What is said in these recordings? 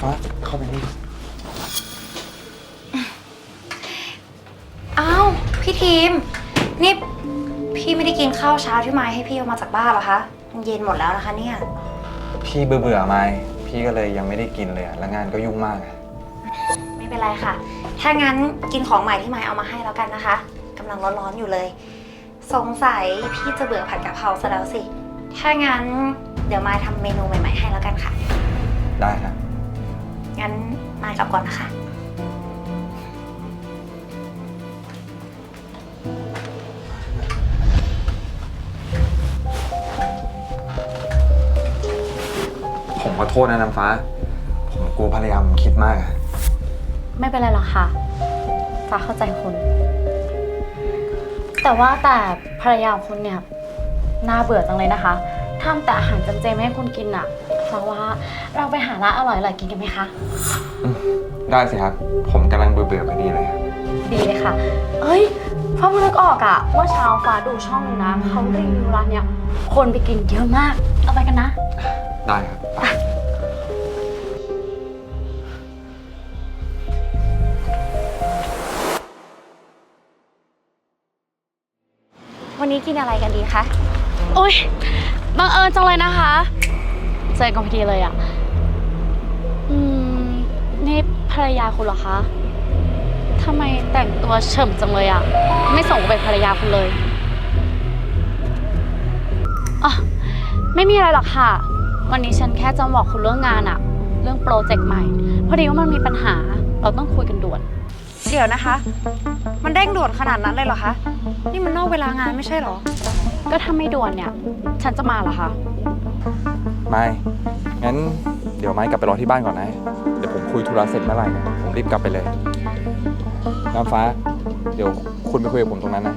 ฟ้าเข้าไปนี่อ้าวพี่ทีม นี่พี่ไม่ได้กินข้าวเช้าที่มายให้พี่เอามาจากบ้านเหรอคะมันเย็นหมดแล้วนะคะเนี่ย พี่เบื่อเบื่อๆไหมพี่ก็เลยยังไม่ได้กินเลยอะแล้วงานก็ยุ่งมากอะไม่เป็นไรค่ะ ถ้างั้นกินของใหม่ที่มายเอามาให้แล้วกันนะคะกำลังร้อนๆอยู่เลย สงสัยพี่จะเบื่อผัดกะเพราซะแล้วสิ ถ้างั้นเดี๋ยวมายทำเมนูใหม่ ๆ ให้แล้วกันค่ะ ได้ครับ งั้นมายกลับก่อนนะคะ ผมขอโทษนะน้ำฟ้า ผมกลัวภรรยาผมคิดมากอะไม่เป็นไรหรอกค่ะ ฟ้าเข้าใจคุณ แต่ว่าแต่ภรรยาของคุณเนี่ย น่าเบื่อจังเลยนะคะทำแต่อาหารจำเจไม่ให้คุณกินอะ ฟ้าว่าเราไปหาร้านอร่อยๆกินกันไหมคะอืมได้สิครับ ผมกำลังเบื่อเบื่อๆพอดีเลยอะดีเลยค่ะ เฮ้ยฟ้าเพิ่งนึกออกอะเมื่อเช้าฟ้าดูช่องนึงนะเขารีวิวร้านเนี่ยคนไปกินเยอะมากเอาไปกันนะ ได้ครับไปวันนี้กินอะไรกันดีคะ โอ๊ย บังเอิญจังเลยนะคะ เจอกันพอดีเลยอะอืม นี่ภรรยาคุณเหรอคะทำไมแต่งตัวเฉิมจังเลยอะไม่ส่งเป็นภรรยาคุณเลยอ๋อไม่มีอะไรหรอกค่ะ วันนี้ฉันแค่จะบอกคุณเรื่องงานอะเรื่องโปรเจกต์ใหม่ พอดีว่ามันมีปัญหา เราต้องคุยกันด่วน เดี๋ยวนะคะ มันเร่งด่วนขนาดนั้นเลยเหรอคะ นี่มันนอกเวลางานไม่ใช่เหรอ ก็ถ้าไม่ด่วนเนี่ย ฉันจะมาเหรอคะ ไม่งั้นเดี๋ยวไม้กลับไปรอที่บ้านก่อนนะ เดี๋ยวผมคุยธุระเสร็จเมื่อไหร่เนี่ยผมรีบกลับไปเลยน้ำฟ้า เดี๋ยวคุณไปคุยกับผมตรงนั้นนะ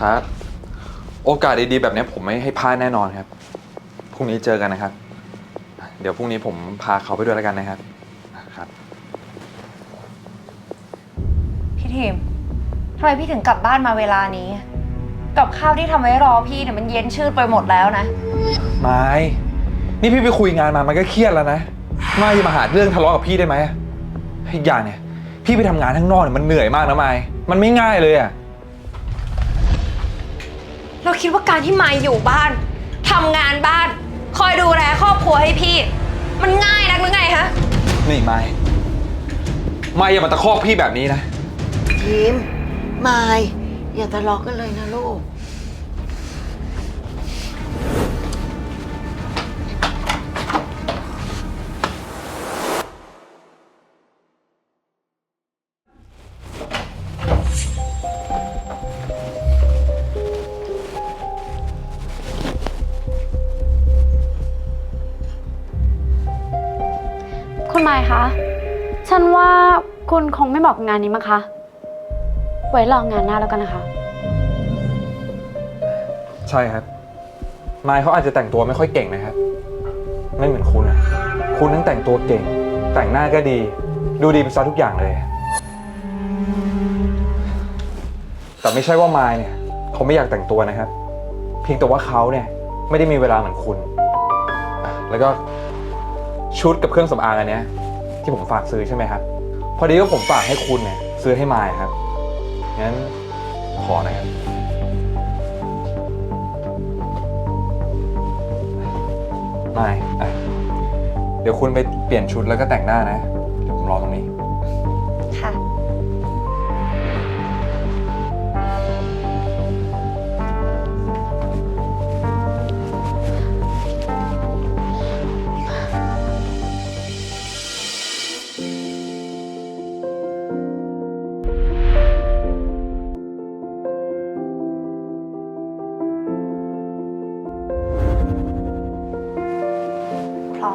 ครับ โอกาสดีๆ แบบนี้ผมไม่ให้พลาดแน่นอนครับ พรุ่งนี้เจอกันนะครับ เดี๋ยวพรุ่งนี้ผมพาเขาไปด้วยแล้วกันนะครับ ครับ พี่ทีมทำไมพี่ถึงกลับบ้านมาเวลานี้ กับข้าวที่ทำไว้รอพี่เนี่ยมันเย็นชืดไปหมดแล้วนะ ไม้ นี่พี่ไปคุยงานมา มันก็เครียดแล้วนะ ไม่มาหาเรื่องทะเลาะกับพี่ได้ไหมอีกอย่างเนี่ย พี่ไปทำงานข้างนอกเนี่ยมันเหนื่อยมากนะไม้มันไม่ง่ายเลยอะเราคิดว่าการที่มายอยู่บ้านทำงานบ้าน คอยดูแลครอบครัวให้พี่ มันง่ายนักหรือไงฮะ นี่ไม้ไม่อย่ามาตะคอกพี่แบบนี้นะ ทีมมายอย่าทะเลาะกันเลยนะลูก คุณไมค์คะ ฉันว่าคุณคงไม่เหมาะกับงานนี้มั้งคะ ไว้ลองงานหน้าแล้วกันนะคะ ใช่ครับ ไม้เขาอาจจะแต่งตัวไม่ค่อยเก่งนะครับ ไม่เหมือนคุณอะคุณทั้งแต่งตัวเก่ง แต่งหน้าก็ดี ดูดีเป็นซะทุกอย่างเลย แต่ไม่ใช่ว่าไม้เนี่ยเขาไม่อยากแต่งตัวนะครับ เพียงแต่ว่าเขาเนี่ยไม่ได้มีเวลาเหมือนคุณ แล้วก็ ชุดกับเครื่องสำอางอันเนี้ยที่ผมฝากซื้อใช่ไหมครับ พอดีว่าผมฝากให้คุณเนี่ยซื้อให้ไม้ครับ งั้นขอนะครับไม่อะเดี๋ยวคุณไปเปลี่ยนชุดแล้วก็แต่งหน้านะ เดี๋ยวผมรอตรงนี้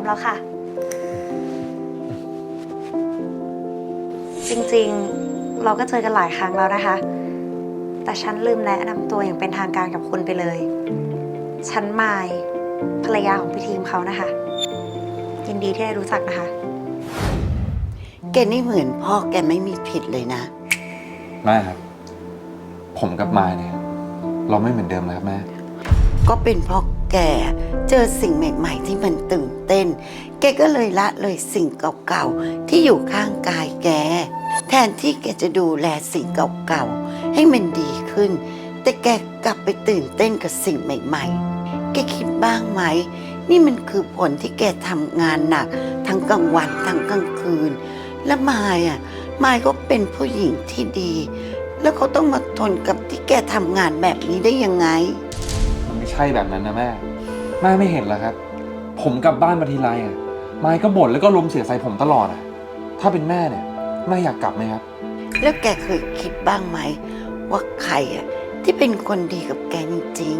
แล้วค่ะ จริงๆเราก็เจอกันหลายครั้งแล้วนะคะ แต่ฉันลืมแนะนำตัวอย่างเป็นทางการกับคุณไปเลย ฉันมายภรรยาของพี่ทีมเขานะคะ ยินดีที่ได้รู้จักนะคะ แกนี่เหมือนพ่อแกไม่มีผิดเลยนะแม่ครับ ผมกับมายเนี่ย เราไม่เหมือนเดิมแล้วครับแม่ ก็เป็นเพราะ แกเจอสิ่งใหม่ ๆ ที่มันตื่นเต้น แกก็เลยละเลยสิ่งเก่าๆ ที่อยู่ข้างกายแก แทนที่แกจะดูแลสิ่งเก่าๆ ให้มันดีขึ้น แต่แกกลับไปตื่นเต้นกับสิ่งใหม่ ๆ แกคิดบ้างไหม นี่มันคือผลที่แกทำงานหนัก ทั้งกลางวันทั้งกลางคืน และมายอะมายก็เป็นผู้หญิงที่ดี แล้วเขาต้องมาทนกับที่แกทำงานแบบนี้ได้ยังไง ช่แบบนั้นนะแม่ แม่ไม่เห็นเหรอครับ ผมกลับบ้านมาทีไรอะมายก็บ่นแล้วก็ลมเสียใส่ผมตลอดอะ ถ้าเป็นแม่เนี่ยแม่อยากกลับไหมครับ แล้วแกเคยคิดบ้างไหม ว่าใครอะที่เป็นคนดีกับแกจริง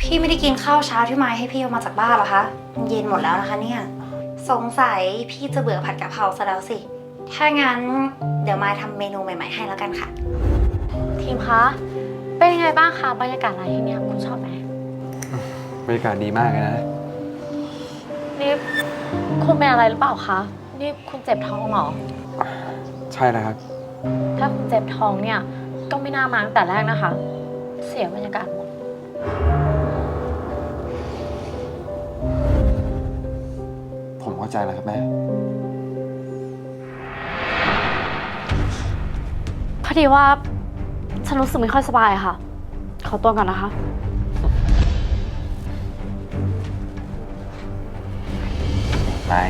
พี่ไม่ได้กินข้าวเช้าที่ไม้ให้พี่เอามาจากบ้านเหรอคะมันเย็นหมดแล้วนะคะเนี่ย สงสัยพี่จะเบื่อผัดกะเพราซะแล้วสิ ถ้างั้นเดี๋ยวไม้ทำเมนูใหม่ ๆ ให้แล้วกันค่ะ ทีมคะ เป็นยังไงบ้างคะบรรยากาศร้านที่เนี่ยคุณชอบไหมบรรยากาศดีมากเลยนะ นี่คุณเป็นอะไรหรือเปล่าคะ นี่คุณเจ็บท้องเหรอ ใช่แล้วครับ ถ้าคุณเจ็บท้องเนี่ย ก็ไม่น่ามาตั้งแต่แรกนะคะ เสียบรรยากาศหมด ผมเข้าใจแล้วครับแม่ พอดีว่า ฉันรู้สึกไม่ค่อยสบายอะค่ะ ขอตัวก่อนนะคะมาย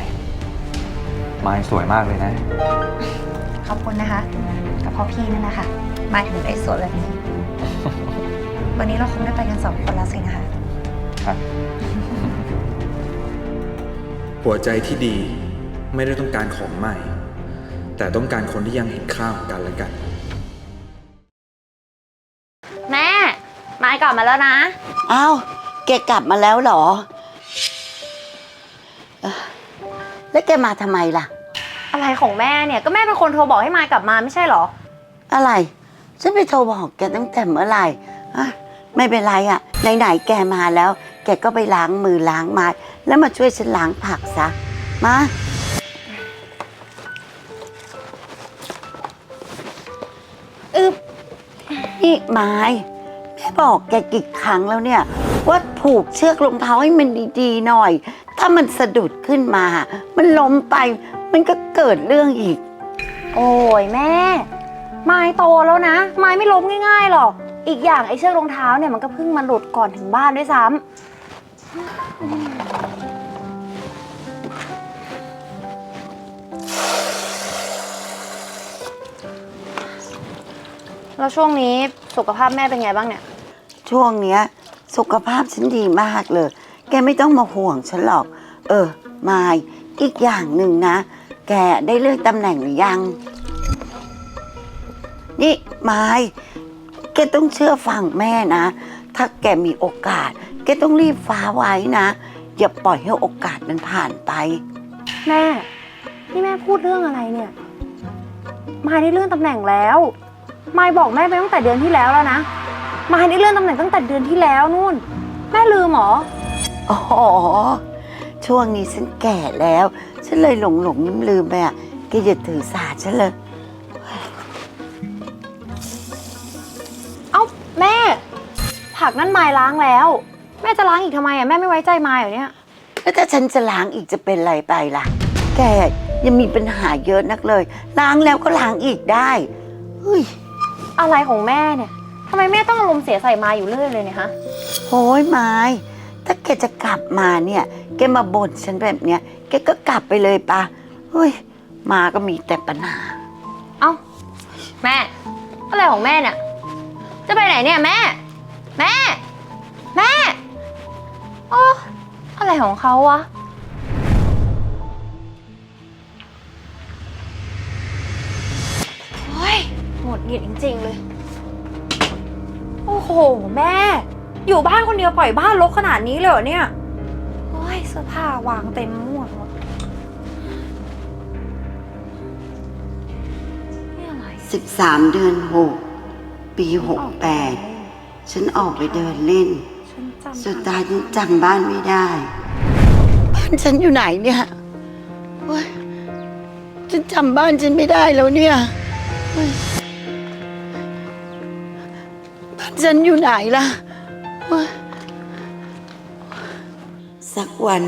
มายสวยมากเลยนะ ขอบคุณนะคะก็เพราะพี่นั่นแหละค่ะไม้ถึงได้สวยแบบนี้ วันนี้เราคงได้ไปกันสองคนแล้วสินะคะ ครับ หัวใจที่ดีไม่ได้ต้องการของใหม่ แต่ต้องการคนที่ยังเห็นค่าของกันและกัน บมาแล้วนะๆอ้าวแกกลับมาแล้วเหรอเอ้อแล้วแกมาทำไมล่ะ อะไรของแม่เนี่ยก็แม่เป็นคนโทรบอกให้ไม้กลับมาไม่ใช่เหรอ อะไร ฉันไปโทรบอกแกตั้งแต่เมื่อไหร่อะไม่เป็นไรอะไหนๆแกมาแล้ว แกก็ไปล้างมือล้างไม้แล้วมาช่วยฉันล้างผักซะ มา อึบนี่ไม้แม่ บอกแกกี่ครั้งแล้วเนี่ย ว่าผูกเชือกรองเท้าให้มันดีๆหน่อย ถ้ามันสะดุดขึ้นมา มันล้มไป มันก็เกิดเรื่องอีก โอ้ยแม่ ไม้โตแล้วนะ ไม้ไม่ล้มง่ายๆหรอก อีกอย่างไอ้เชือกรองเท้าเนี่ยมันก็เพิ่งมาหลุดก่อนถึงบ้านด้วยซ้ำแล้วช่วงนี้สุขภาพแม่เป็นไงบ้างเนี่ย ช่วงเนี้ย สุขภาพฉันดีมากเลย แกไม่ต้องมาห่วงฉันหรอก เออมายอีกอย่างหนึ่งนะ แกได้เลื่อนตำแหน่งหรือยัง นี่มายแกต้องเชื่อฟังแม่นะ ถ้าแกมีโอกาส แกต้องรีบฟ้าไว้นะ อย่าปล่อยให้โอกาสมันผ่านไป แม่ นี่แม่พูดเรื่องอะไรเนี่ย มายได้เลื่อนตำแหน่งแล้ว มายบอกแม่ไปตั้งแต่เดือนที่แล้วแล้วนะ มายได้เลื่อนตำแหน่งตั้งแต่เดือนที่แล้วนู่น แม่ลืมเหรอ อ๋อ ช่วงนี้ฉันแก่แล้ว ฉันเลยหลงหลงลืมลืมๆไปอะแกอย่าถือสาฉันเลย เอ้าแม่ ผักนั่นมายล้างแล้ว แม่จะล้างอีกทำไมอะแม่ไม่ไว้ใจมายเหรอเนี่ย แล้วถ้าฉันจะล้างอีกจะเป็นไรไปล่ะ แกยังมีปัญหาเยอะนักเลย ล้างแล้วก็ล้างอีกได้ เฮ้ย อะไรของแม่เนี่ย ทำไมแม่ต้องอารมณ์เสียใส่มายอยู่เรื่อยเลยเนี่ยฮะ โอ้ยไม้ถ้าแกจะกลับมาเนี่ย แกมาบ่นฉันแบบเนี้ย แกก็กลับไปเลยปะเฮ้ย มาก็มีแต่ปัญหา เอ้า แม่ อะไรของแม่เนี่ย จะไปไหนเนี่ยแม่ แม่ แม่ โอ้อะไรของเขาวะ โอ้ยหมดหงิดจริงๆเลย โอ้โห แม่ อยู่บ้านคนเดียวปล่อยบ้านรกขนาดนี้เลยเหรอเนี่ยโอ้ยเสื้อผ้าวางเต็มมั่วหมดนี่อะไร13 เดือน 6 ปี 68 ฉันออกไปเดินเล่น ฉันจำสุดท้ายฉันจำบ้านไม่ได้านฉันอยู่ไหนเนี่ยโอ๊ยฉันจำบ้านฉันไม่ได้แล้วเนี่ยเฮ้ย ฉันอยู่ไหนล่ะโอ๊ยสักวัน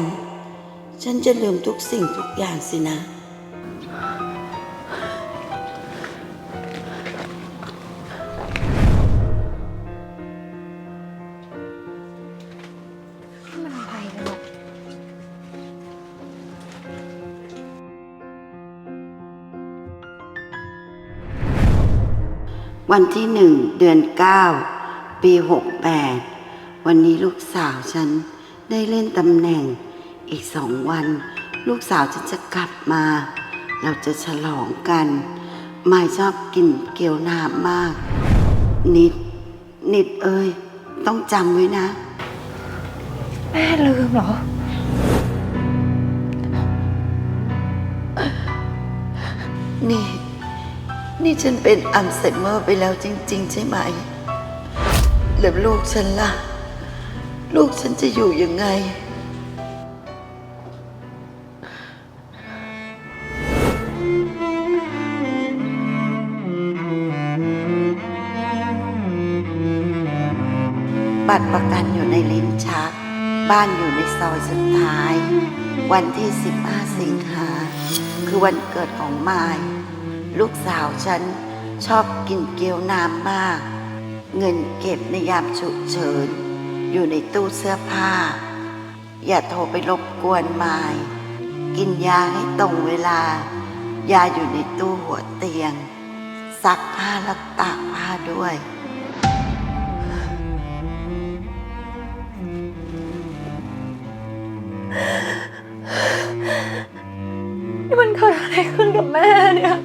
ฉันจะลืมทุกสิ่งทุกอย่างสินะ มันไปกันหมดวันที่หนึ่งเดือนเก้า ปีหกแปดวันนี้ลูกสาวฉันได้เล่นตำแหน่ง อีกสองวัน ลูกสาวฉันจะกลับมา เราจะฉลองกันมายชอบกินเกี๊ยวน้ำมาก นิด นิดเอ้ย ต้องจำไว้นะ แม่ลืมเหรอ นี่ นี่ฉันเป็นอัลไซเมอร์ไปแล้วจริง ๆ ใช่ไหม แล้วลูกฉันล่ะ ลูกฉันจะอยู่ยังไง บัตรประกันอยู่ในลิ้นชัก บ้านอยู่ในซอยสุดท้าย วันที่ 15 สิงหา คือวันเกิดของมาย ลูกสาวฉันชอบกินเกี๊ยวน้ำมาก เงินเก็บในยามฉุกเฉิน อยู่ในตู้เสื้อผ้า อย่าโทรไปรบกวนมาย กินยาให้ตรงเวลา ยาอยู่ในตู้หัวเตียง ซักผ้าแล้วตากผ้าด้วย นี่มันเกิดอะไรขึ้นกับแม่เนี่ย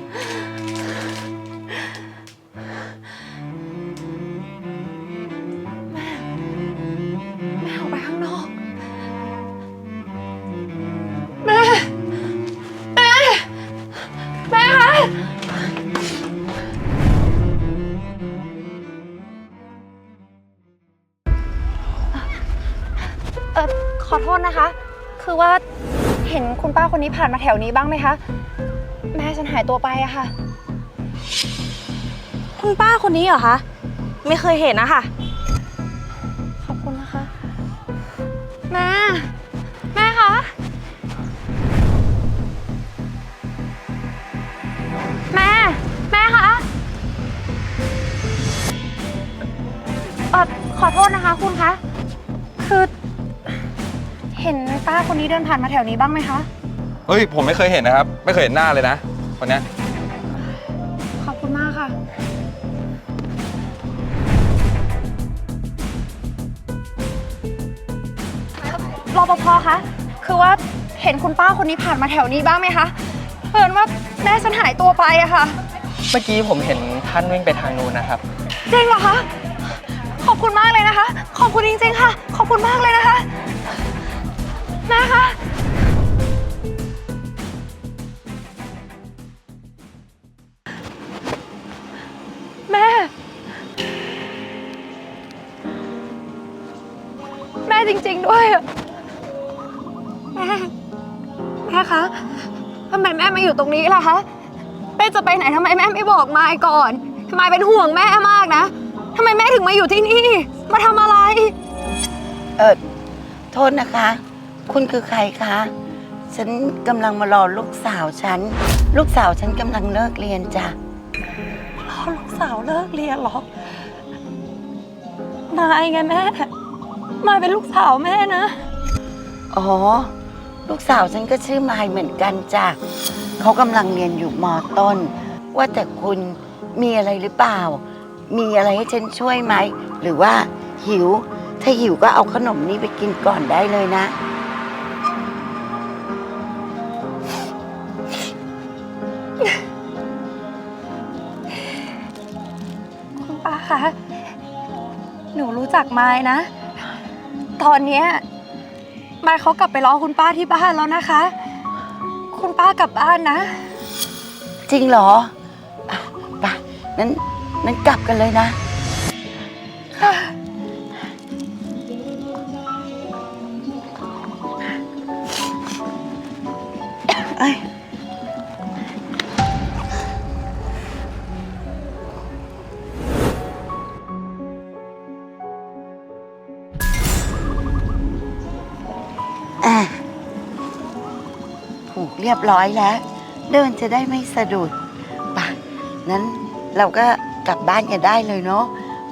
เออขอโทษนะคะ คือว่าเห็นคุณป้าคนนี้ผ่านมาแถวนี้บ้างไหมคะ แม่ฉันหายตัวไปอะค่ะ คุณป้าคนนี้เหรอคะ ไม่เคยเห็นนะคะ นนี้เดินผ่านมาแถวนี้บ้างไหมคะ เฮ้ย ผมไม่เคยเห็นนะครับ ไม่เคยเห็นหน้าเลยนะ คนเนี้ยขอบคุณมากค่ะ รปภคะ คือว่าเห็นคุณป้าคนนี้ผ่านมาแถวนี้บ้างไหมคะเพิ่นว่าแม่ฉันหายตัวไปอะค่ะ เมื่อกี้ผมเห็นท่านวิ่งไปทางนู้นนะครับ จริงเหรอคะ ขอบคุณมากเลยนะคะ ขอบคุณจริงๆค่ะ ขอบคุณมากเลยนะคะ แม่คะ แม่ แม่จริง ๆ ด้วยอะแม่ แม่คะทำไมแม่มาอยู่ตรงนี้ล่ะคะ แม่จะไปไหนทำไมแม่ไม่บอกมายก่อนมายเป็นห่วงแม่มากนะทำไมแม่ถึงมาอยู่ที่นี่ มาทำอะไร เออโทษนะคะ คุณคือใครคะ ฉันกำลังมารอลูกสาวฉัน ลูกสาวฉันกำลังเลิกเรียนจ้ะ รอลูกสาวเลิกเรียนเหรอ มายไงแม่ มายเป็นลูกสาวแม่นะ อ๋อ ลูกสาวฉันก็ชื่อมายเหมือนกันจ้ะเขากำลังเรียนอยู่มอต้น ว่าแต่คุณมีอะไรหรือเปล่า มีอะไรให้ฉันช่วยไหม หรือว่าหิว ถ้าหิวก็เอาขนมนี้ไปกินก่อนได้เลยนะ รู้จักมายนะ ตอนเนี้ยมายเขากลับไปรอคุณป้าที่บ้านแล้วนะคะ คุณป้ากลับบ้านนะ จริงเหรออะไปนั้นนั้นกลับกันเลยนะค่ะเอ้ย รียบร้อยแล้ว เดินจะได้ไม่สะดุดป่ะนั้นเราก็กลับบ้านกันได้เลยเนาะ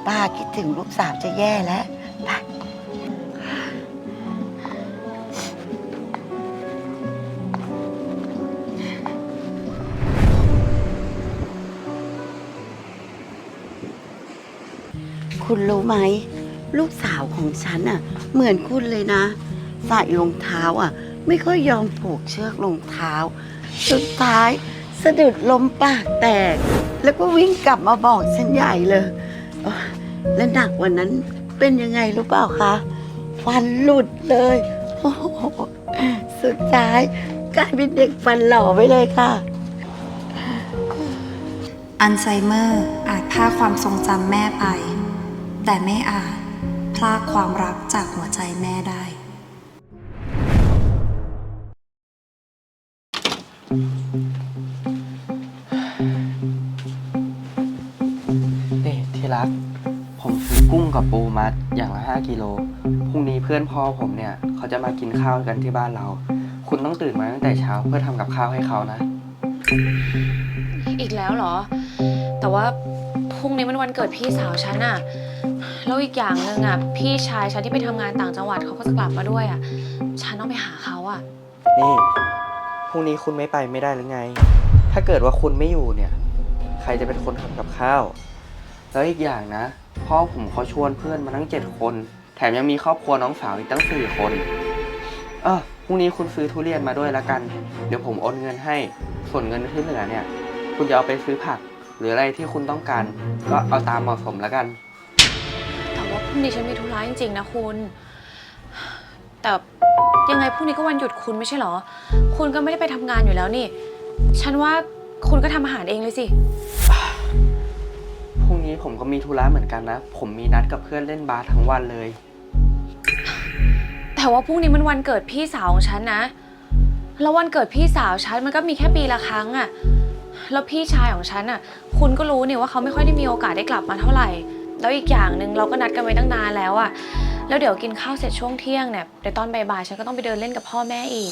ป้าคิดถึงลูกสาวจะแย่แล้วไปคุณรู้ไหม ลูกสาวของฉันอะ เหมือนคุณเลยนะ ใส่รองเท้าอะ ไม่ค่อยยอมผูกเชือกรองเท้า สุดท้ายสะดุดล้มปากแตก แล้วก็วิ่งกลับมาบอกฉันใหญ่เลย และหนักว่านั้นเป็นยังไงรู้เปล่าคะฟันหลุดเลยโอ้โหสุดท้ายกลายเป็นเด็กฟันหล่อไปเลยค่ะ อัลไซเมอร์อาจพราความทรงจำแม่ไป แต่ไม่อาจพรากความรักจากหัวใจแม่ได้ มาอย่างละ 5 กิโล พรุ่งนี้เพื่อนพ่อผมเนี่ย เขาจะมากินข้าวกันที่บ้านเรา คุณต้องตื่นมาตั้งแต่เช้าเพื่อทำกับข้าวให้เขานะ อีกแล้วเหรอ แต่ว่าพรุ่งนี้มันวันเกิดพี่สาวฉันอะแล้วอีกอย่างหนึ่งอะพี่ชายฉันที่ไปทำงานต่างจังหวัดเขาก็จะกลับมาด้วยอะฉันต้องไปหาเขาอะนี่ พรุ่งนี้คุณไม่ไปไม่ได้หรือไง ถ้าเกิดว่าคุณไม่อยู่เนี่ย ใครจะเป็นคนทำกับข้าว แล้วอีกอย่างนะ พ่อผมเขาชวนเพื่อนมาทั้งเจ็ดคน แถมยังมีครอบครัวน้องสาวอีกตั้งสี่คน เออพรุ่งนี้คุณซื้อทุเรียนมาด้วยละกัน เดี๋ยวผมโอนเงินให้ ส่วนเงินที่เหลือเนี่ย คุณจะเอาไปซื้อผัก หรืออะไรที่คุณต้องการ ก็เอาตามเหมาะสมละกัน แต่ว่าพรุ่งนี้ฉันมีธุระจริงๆนะคุณ แต่ยังไงพรุ่งนี้ก็วันหยุดคุณไม่ใช่เหรอ คุณก็ไม่ได้ไปทำงานอยู่แล้วนี่ ฉันว่าคุณก็ทำอาหารเองเลยสิ นี้ผมก็มีธุระเหมือนกันนะ ผมมีนัดกับเพื่อนเล่นบาสทั้งวันเลย แต่ว่าพรุ่งนี้มันวันเกิดพี่สาวของฉันนะ แล้ววันเกิดพี่สาวฉันมันก็มีแค่ปีละครั้งอะแล้วพี่ชายของฉันอะคุณก็รู้นี่ว่าเขาไม่ค่อยได้มีโอกาสได้กลับมาเท่าไหร่ แล้วอีกอย่างหนึ่งเราก็นัดกันไว้ตั้งนานแล้วอะแล้วเดี๋ยวกินข้าวเสร็จช่วงเที่ยงเนี่ยเดี๋ยวตอนบ่ายๆฉันก็ต้องไปเดินเล่นกับพ่อแม่อีก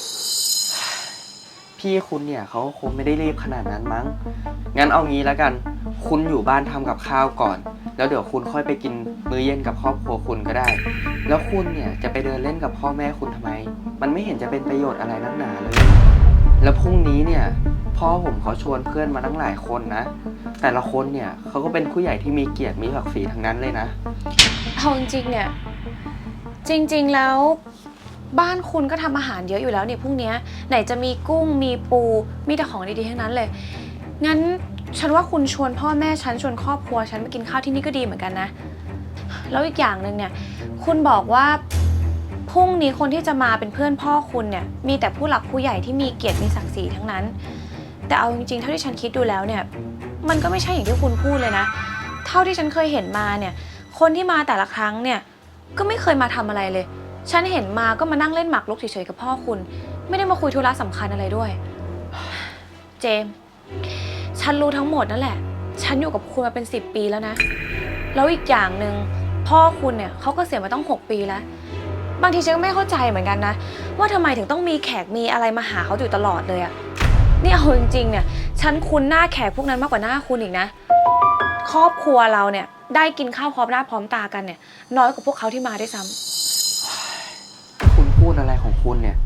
พี่คุณเนี่ยเขาคงไม่ได้รีบขนาดนั้นมั้ง งั้นเอางี้แล้วกัน คุณอยู่บ้านทำกับข้าวก่อน แล้วเดี๋ยวคุณค่อยไปกินมื้อเย็นกับครอบครัวคุณก็ได้ แล้วคุณเนี่ยจะไปเดินเล่นกับพ่อแม่คุณทำไม มันไม่เห็นจะเป็นประโยชน์อะไรนักหนาเลย แล้วพรุ่งนี้เนี่ยพ่อผมเขาชวนเพื่อนมาตั้งหลายคนนะ แต่ละคนเนี่ยเขาก็เป็นผู้ใหญ่ที่มีเกียรติมีศักดิ์ศรีทั้งนั้นเลยนะ เอาจริงๆเนี่ยจริง ๆ แล้ว บ้านคุณก็ทำอาหารเยอะอยู่แล้วเนี่ยพรุ่งเนี้ยไหนจะมีกุ้งมีปู มีแต่ของดีๆทั้งนั้นเลย งั้นฉันว่าคุณชวนพ่อแม่ฉันชวนครอบครัวฉันมากินข้าวที่นี่ก็ดีเหมือนกันนะ แล้วอีกอย่างหนึ่งเนี่ย คุณบอกว่าพรุ่งนี้คนที่จะมาเป็นเพื่อนพ่อคุณเนี่ย มีแต่ผู้หลักผู้ใหญ่ที่มีเกียรติมีศักดิ์ศรีทั้งนั้น แต่เอาจริงๆ เท่าที่ฉันคิดดูแล้วเนี่ย มันก็ไม่ใช่อย่างที่คุณพูดเลยนะ เท่าที่ฉันเคยเห็นมาเนี่ย คนที่มาแต่ละครั้งเนี่ย ก็ไม่เคยมาทำอะไรเลย ฉันเห็นมาก็มานั่งเล่นหมากรุกเฉยๆกับพ่อคุณ ไม่ได้มาคุยธุระสำคัญอะไรด้วย เจมส์ฉันรู้ทั้งหมดนั่นแหละ ฉันอยู่กับคุณมาเป็น 10 ปีแล้วนะ แล้วอีกอย่างหนึ่งพ่อคุณเนี่ยเขาก็เสียมาต้อง 6 ปีแล้ว บางทีฉันก็ไม่เข้าใจเหมือนกันนะ ว่าทำไมถึงต้องมีแขกมีอะไรมาหาเขาอยู่ตลอดเลยอะนี่เอาจริงๆเนี่ย ฉันคุ้นหน้าแขกพวกนั้นมากกว่าหน้าคุณอีกนะ ครอบครัวเราเนี่ยได้กินข้าวพร้อมหน้าพร้อมตากันเนี่ยน้อยกว่าพวกเขาที่มาด้วยซ้ำ พูดอะไรของคุณเนี่ย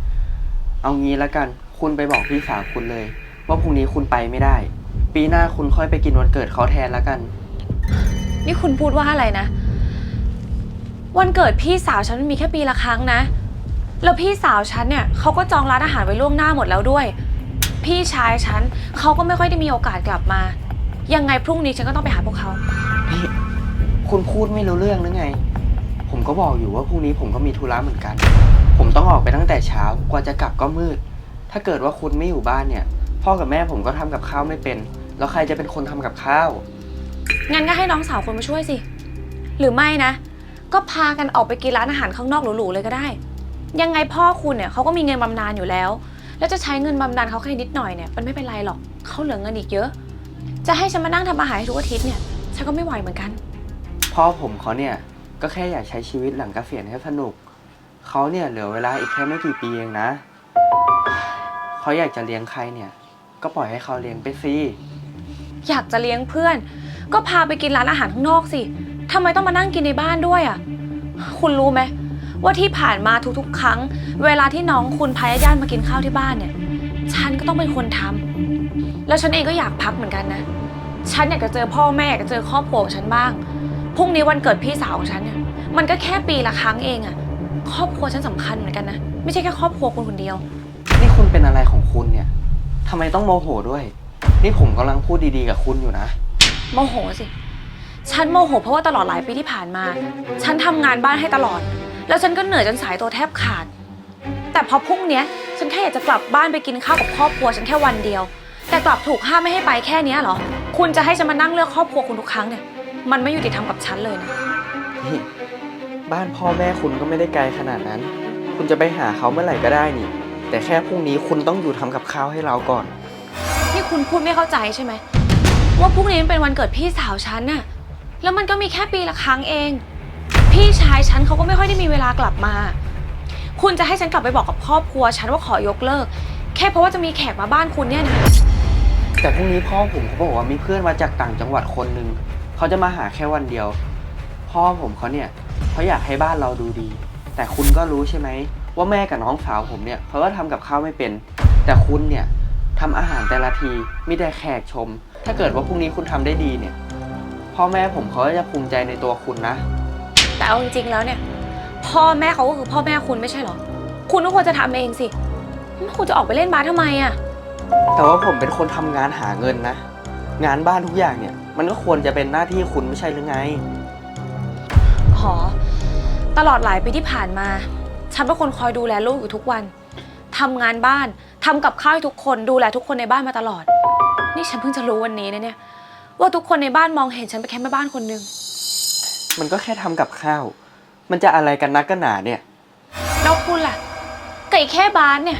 เอางี้แล้วกัน คุณไปบอกพี่สาวคุณเลย ว่าพรุ่งนี้คุณไปไม่ได้ ปีหน้าคุณค่อยไปกินวันเกิดเขาแทนแล้วกัน นี่คุณพูดว่าอะไรนะ วันเกิดพี่สาวฉันมันมีแค่ปีละครั้งนะ แล้วพี่สาวฉันเนี่ยเขาก็จองร้านอาหารไว้ล่วงหน้าหมดแล้วด้วย พี่ชายฉันเขาก็ไม่ค่อยได้มีโอกาสกลับมา ยังไงพรุ่งนี้ฉันก็ต้องไปหาพวกเขา นี่คุณพูดไม่รู้เรื่องหรือไง ผมก็บอกอยู่ว่าพรุ่งนี้ผมก็มีธุระเหมือนกัน ผมต้องออกไปตั้งแต่เช้า กว่าจะกลับก็มืด ถ้าเกิดว่าคุณไม่อยู่บ้านเนี่ย พ่อกับแม่ผมก็ทำกับข้าวไม่เป็น แล้วใครจะเป็นคนทำกับข้าว งั้นก็ให้น้องสาวคนมาช่วยสิ หรือไม่นะ ก็พากันออกไปกินร้านอาหารข้างนอกหรูๆเลยก็ได้ ยังไงพ่อคุณเนี่ยเขาก็มีเงินบำนาญอยู่แล้ว แล้วจะใช้เงินบำนาญเขาแค่นิดหน่อยเนี่ยมันไม่เป็นไรหรอกเขาเหลือเงินอีกเยอะ จะให้ฉันมานั่งทำอาหารให้ทุกอาทิตย์เนี่ยฉันก็ไม่ไหวเหมือนกัน พ่อผมเขาเนี่ยก็แค่อยากใช้ชีวิตหลังเกษียณให้สนุก เขาเนี่ยเหลือเวลาอีกแค่ไม่กี่ปีเองนะ เขาอยากจะเลี้ยงใครเนี่ย ก็ปล่อยให้เขาเลี้ยงไปสิอยากจะเลี้ยงเพื่อน ก็พาไปกินร้านอาหารข้างนอกสิทำไมต้องมานั่งกินในบ้านด้วยอะ คุณรู้ไหมว่าที่ผ่านมาทุกๆ ครั้ง เวลาที่น้องคุณพายญาตมากินข้าวที่บ้านเนี่ย ฉันก็ต้องเป็นคนทำแล้วฉันเองก็อยากพักเหมือนกันนะ ฉันอยากจะเจอพ่อแม่อยากจะเจอครอบครัวของฉันบ้าง พรุ่งนี้วันเกิดพี่สาวของฉันเนี่ย มันก็แค่ปีละครั้งเองอะ ครอบครัวฉันสำคัญเหมือนกันนะ ไม่ใช่แค่ครอบครัวคุณคนเดียว นี่คุณเป็นอะไรของคุณเนี่ยทำไมต้องโมโหด้วย นี่ผมกำลังพูดดีๆกับคุณอยู่นะ โมโหสิ ฉันโมโหเพราะว่าตลอดหลายปีที่ผ่านมา ฉันทำงานบ้านให้ตลอด แล้วฉันก็เหนื่อยจนสายตัวแทบขาด แต่พอพรุ่งเนี้ย ฉันแค่อยากจะกลับบ้านไปกินข้าวกับครอบครัวฉันแค่วันเดียว แต่กลับถูกห้ามไม่ให้ไปแค่เนี้ยเหรอ คุณจะให้ฉันมานั่งเลือกครอบครัวคุณทุกครั้งเนี่ย มันไม่ยุติธรรมกับฉันเลยนะ นี่ บ้านพ่อแม่คุณก็ไม่ได้ไกลขนาดนั้น คุณจะไปหาเขาเมื่อไหร่ก็ได้นี่ แต่แค่พรุ่งนี้คุณต้องอยู่ทำกับข้าวให้เราก่อนนี่คุณพูดไม่เข้าใจใช่ไหม ว่าพรุ่งนี้มันเป็นวันเกิดพี่สาวฉันน่ะ แล้วมันก็มีแค่ปีละครั้งเอง พี่ชายฉันเขาก็ไม่ค่อยได้มีเวลากลับมา คุณจะให้ฉันกลับไปบอกกับครอบครัว ฉันว่าขอยกเลิก แค่เพราะว่าจะมีแขกมาบ้านคุณเนี่ยนะแต่พรุ่งนี้พ่อผมเขาบอกว่ามีเพื่อนมาจากต่างจังหวัดคนหนึ่งเขาจะมาหาแค่วันเดียว พ่อผมเขาเนี่ย เขาอยากให้บ้านเราดูดี แต่คุณก็รู้ใช่ไหม ว่าแม่กับน้องสาวผมเนี่ยเขาก็ทำกับข้าวไม่เป็น แต่คุณเนี่ยทำอาหารแต่ละทีมีแต่แขกชม ถ้าเกิดว่าพรุ่งนี้คุณทำได้ดีเนี่ย พ่อแม่ผมเขาก็จะภูมิใจในตัวคุณนะ แต่เอาจริงๆแล้วเนี่ย พ่อแม่เขาก็คือพ่อแม่คุณไม่ใช่เหรอ คุณก็ควรจะทำเองสิไม่คุณจะออกไปเล่นบาสทำไมอะแต่ว่าผมเป็นคนทำงานหาเงินนะ งานบ้านทุกอย่างเนี่ย มันก็ควรจะเป็นหน้าที่คุณไม่ใช่หรือไง หอ ตลอดหลายปีที่ผ่านมา ฉันเป็นคนคอยดูแลลูกอยู่ทุกวันทำงานบ้านทำกับข้าวให้ทุกคนดูแลทุกคนในบ้านมาตลอด นี่ฉันเพิ่งจะรู้วันนี้นะเนี่ย ว่าทุกคนในบ้านมองเห็นฉันเป็นแค่แม่บ้านคนหนึ่งมันก็แค่ทำกับข้าว มันจะอะไรกันนักกันหนาเนี่ย แล้วคุณล่ะไก่แค่บาสเนี่ย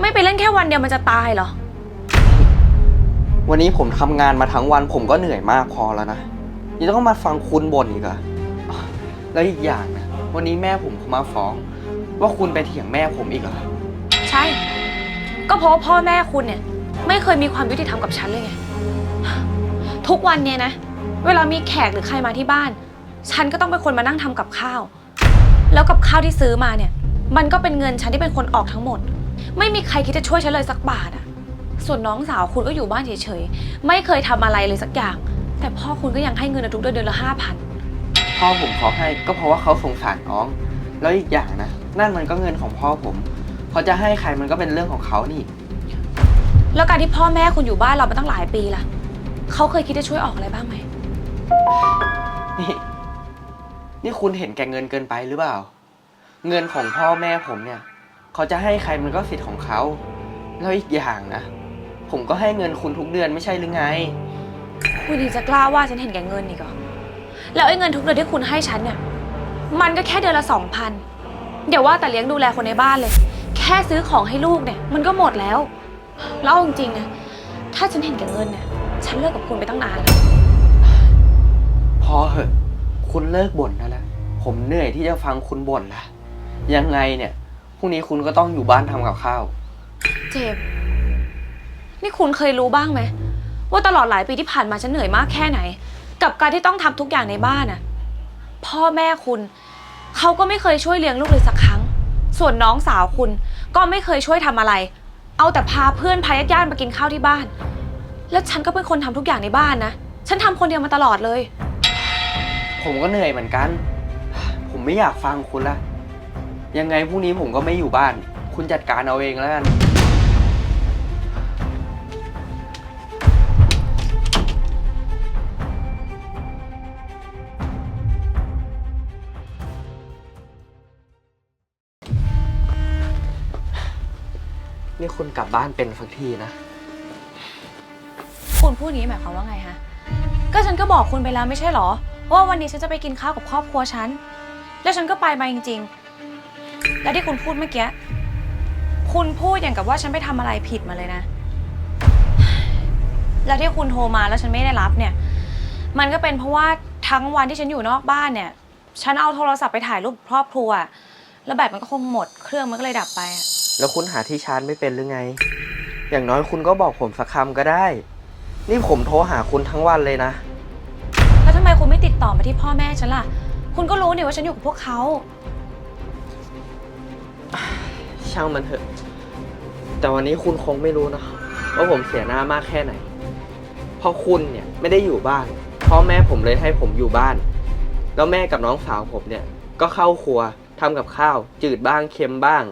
ไม่ไปเล่นแค่วันเดียวมันจะตายเหรอ วันนี้ผมทำงานมาทั้งวันผมก็เหนื่อยมากพอแล้วนะนี่ต้องมาฟังคุณบ่นอีกเหรออะ แล้วอีกอย่างนะวันนี้แม่ผมเขามาฟ้อง ว่าคุณไปเถียงแม่ผมอีกเหรอใช่ ก็เพราะว่าพ่อแม่คุณเนี่ย ไม่เคยมีความยุติธรรมกับฉันเลยไง ทุกวันเนี่ยนะ เวลามีแขกหรือใครมาที่บ้าน ฉันก็ต้องเป็นคนมานั่งทำกับข้าว แล้วกับข้าวที่ซื้อมาเนี่ย มันก็เป็นเงินฉันที่เป็นคนออกทั้งหมด ไม่มีใครคิดจะช่วยฉันเลยสักบาทอะส่วนน้องสาวคุณก็อยู่บ้านเฉยๆ ไม่เคยทำอะไรเลยสักอย่าง แต่พ่อคุณก็ยังให้เงินทุกเดือนเดือนละห้าพัน พ่อผมเขาให้ก็เพราะว่าเขาสงสารน้อง แล้วอีกอย่างนะ นั่นมันก็เงินของพ่อผมเขาจะให้ใครมันก็เป็นเรื่องของเขานี่ แล้วการที่พ่อแม่คุณอยู่บ้านเรามาตั้งหลายปีล่ะ เขาเคยคิดจะช่วยออกอะไรบ้างไหม นี่ นี่คุณเห็นแก่เงินเกินไปหรือเปล่า เงินของพ่อแม่ผมเนี่ย เขาจะให้ใครมันก็สิทธิ์ของเขา แล้วอีกอย่างนะ ผมก็ให้เงินคุณทุกเดือนไม่ใช่หรือไง คุณยังจะกล้าว่าฉันเห็นแก่เงินอีกเหรอ แล้วไอ้เงินทุกเดือนที่คุณให้ฉันเนี่ย มันก็แค่เดือนละสองพันเดี๋ยวว่าแต่เลี้ยงดูแลคนในบ้านเลย แค่ซื้อของให้ลูกเนี่ย มันก็หมดแล้ว แล้วเอาจริงๆนะ ถ้าฉันเห็นแก่เงินเนี่ย ฉันเลิกกับคุณไปตั้งนานแล้ว พอเหอะ คุณเลิกบ่นได้แล้ว ผมเหนื่อยที่จะฟังคุณบ่นละยังไงเนี่ยพรุ่งนี้คุณก็ต้องอยู่บ้านทำกับข้าว เจมส์นี่คุณเคยรู้บ้างไหม ว่าตลอดหลายปีที่ผ่านมาฉันเหนื่อยมากแค่ไหน กับการที่ต้องทำทุกอย่างในบ้านน่ะพ่อแม่คุณเขาก็ไม่เคยช่วยเลี้ยงลูกเลยสักครั้ง ส่วนน้องสาวคุณก็ไม่เคยช่วยทำอะไร เอาแต่พาเพื่อนพาญาติๆมากินข้าวที่บ้าน แล้วฉันก็เป็นคนทำทุกอย่างในบ้านนะ ฉันทำคนเดียวมาตลอดเลย ผมก็เหนื่อยเหมือนกัน ผมไม่อยากฟังคุณละ ยังไงพรุ่งนี้ผมก็ไม่อยู่บ้าน คุณจัดการเอาเองแล้วกัน นี่คุณกลับบ้านเป็นสักทีนะ คุณพูดอย่างนี้หมายความว่าไงฮะ ก็ฉันก็บอกคุณไปแล้วไม่ใช่เหรอ ว่าวันนี้ฉันจะไปกินข้าวกับครอบครัวฉัน แล้วฉันก็ไปมาจริง ๆ แล้วที่คุณพูดเมื่อกี้คคุณพูดอย่างกับว่าฉันไปทำอะไรผิดมาเลยนะ แล้วที่คุณโทรมาแล้วฉันไม่ได้รับเนี่ย มันก็เป็นเพราะว่าทั้งวันที่ฉันอยู่นอกบ้านเนี่ย ฉันเอาโทรศัพท์ไปถ่ายรูปครอบครัว แล้วแบตมันก็คงหมด เครื่องมันก็เลยดับไปอะ แล้วคุณหาที่ชาร์จไม่เป็นหรือไง อย่างน้อยคุณก็บอกผมสักคำก็ได้ นี่ผมโทรหาคุณทั้งวันเลยนะ แล้วทำไมคุณไม่ติดต่อมาที่พ่อแม่ฉันล่ะ คุณก็รู้นี่ว่าฉันอยู่กับพวกเขา ช่างมันเถอะ แต่วันนี้คุณคงไม่รู้นะว่าผมเสียหน้ามากแค่ไหน เพราะคุณเนี่ยไม่ได้อยู่บ้าน พ่อแม่ผมเลยให้ผมอยู่บ้าน แล้วแม่กับน้องสาวผมเนี่ย ก็เข้าครัวทำกับข้าว จืดบ้างเค็มบ้าง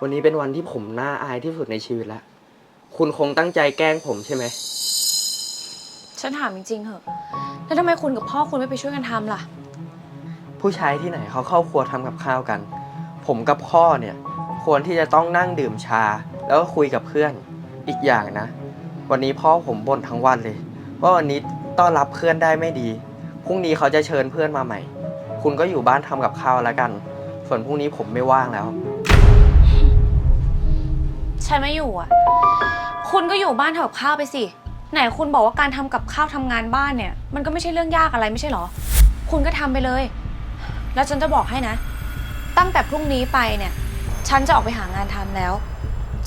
วันนี้เป็นวันที่ผมน่าอายที่สุดในชีวิตแล้วคุณคงตั้งใจแกล้งผมใช่ไหม ฉันถามจริงๆเหอะ แล้วทำไมคุณกับพ่อคุณไม่ไปช่วยกันทำล่ะ ผู้ชายที่ไหนเขาเข้าครัวทำกับข้าวกัน ผมกับพ่อเนี่ย ควรที่จะต้องนั่งดื่มชา แล้วก็คุยกับเพื่อน อีกอย่างนะ วันนี้พ่อผมบ่นทั้งวันเลย ว่าวันนี้ต้อนรับเพื่อนได้ไม่ดี พรุ่งนี้เขาจะเชิญเพื่อนมาใหม่ คุณก็อยู่บ้านทำกับข้าวแล้วกัน ส่วนพรุ่งนี้ผมไม่ว่างแล้ว ฉันไม่อยู่อะ คุณก็อยู่บ้านทำกับข้าวไปสิ ไหนคุณบอกว่าการทำกับข้าวทำงานบ้านเนี่ย มันก็ไม่ใช่เรื่องยากอะไรไม่ใช่เหรอ คุณก็ทำไปเลย แล้วฉันจะบอกให้นะ ตั้งแต่พรุ่งนี้ไปเนี่ย ฉันจะออกไปหางานทำแล้ว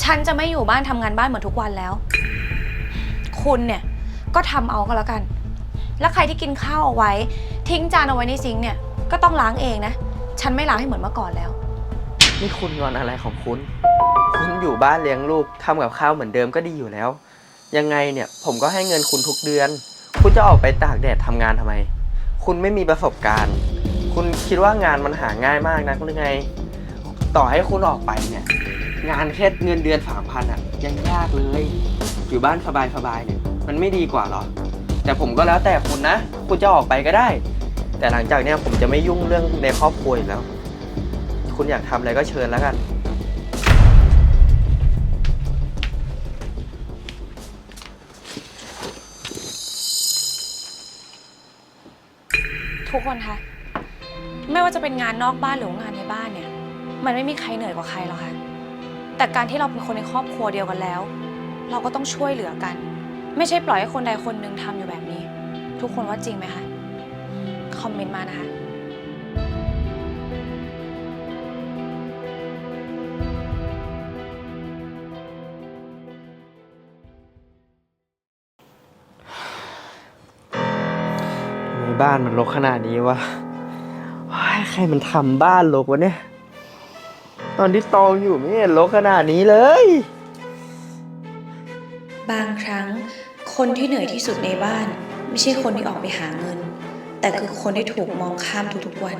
ฉันจะไม่อยู่บ้านทำงานบ้านเหมือนทุกวันแล้ว คุณเนี่ยก็ทำเอาก็แล้วกัน แล้วใครที่กินข้าวเอาไว้ ทิ้งจานเอาไว้ในซิงค์เนี่ย ก็ต้องล้างเองนะ ฉันไม่ล้างให้เหมือนเมื่อก่อนแล้ว นี่คุณงอนอะไรของคุณ คุณอยู่บ้านเลี้ยงลูกทำกับข้าวเหมือนเดิมก็ดีอยู่แล้ว ยังไงเนี่ยผมก็ให้เงินคุณทุกเดือน คุณจะออกไปตากแดดทำงานทำไม คุณไม่มีประสบการณ์ คุณคิดว่างานมันหาง่ายมากนักหรือไง ต่อให้คุณออกไปเนี่ย งานแค่เงินเดือนสามพันอะ ยังยากเลย อยู่บ้านสบายๆเนี่ย มันไม่ดีกว่าหรอ แต่ผมก็แล้วแต่คุณนะ คุณจะออกไปก็ได้ แต่หลังจากเนี้ยผมจะไม่ยุ่งเรื่องในครอบครัวอีกแล้ว คุณอยากทำอะไรก็เชิญแล้วกัน ทุกคนคะ ไม่ว่าจะเป็นงานนอกบ้านหรือว่างานในบ้านเนี่ย มันไม่มีใครเหนื่อยกว่าใครหรอกค่ะ แต่การที่เราเป็นคนในครอบครัวเดียวกันแล้ว เราก็ต้องช่วยเหลือกัน ไม่ใช่ปล่อยให้คนใดคนหนึ่งทำอยู่แบบนี้ ทุกคนว่าจริงไหมคะ คอมเมนต์มานะคะ บ้านมันรกขนาดนี้วะใครมันทำบ้านรกวะเนี่ย ตอนที่ตองอยู่ไม่เห็นรกขนาดนี้เลย บางครั้งคนที่เหนื่อยที่สุดในบ้าน ไม่ใช่คนที่ออกไปหาเงิน แต่คือคนที่ถูกมองข้ามทุกๆวัน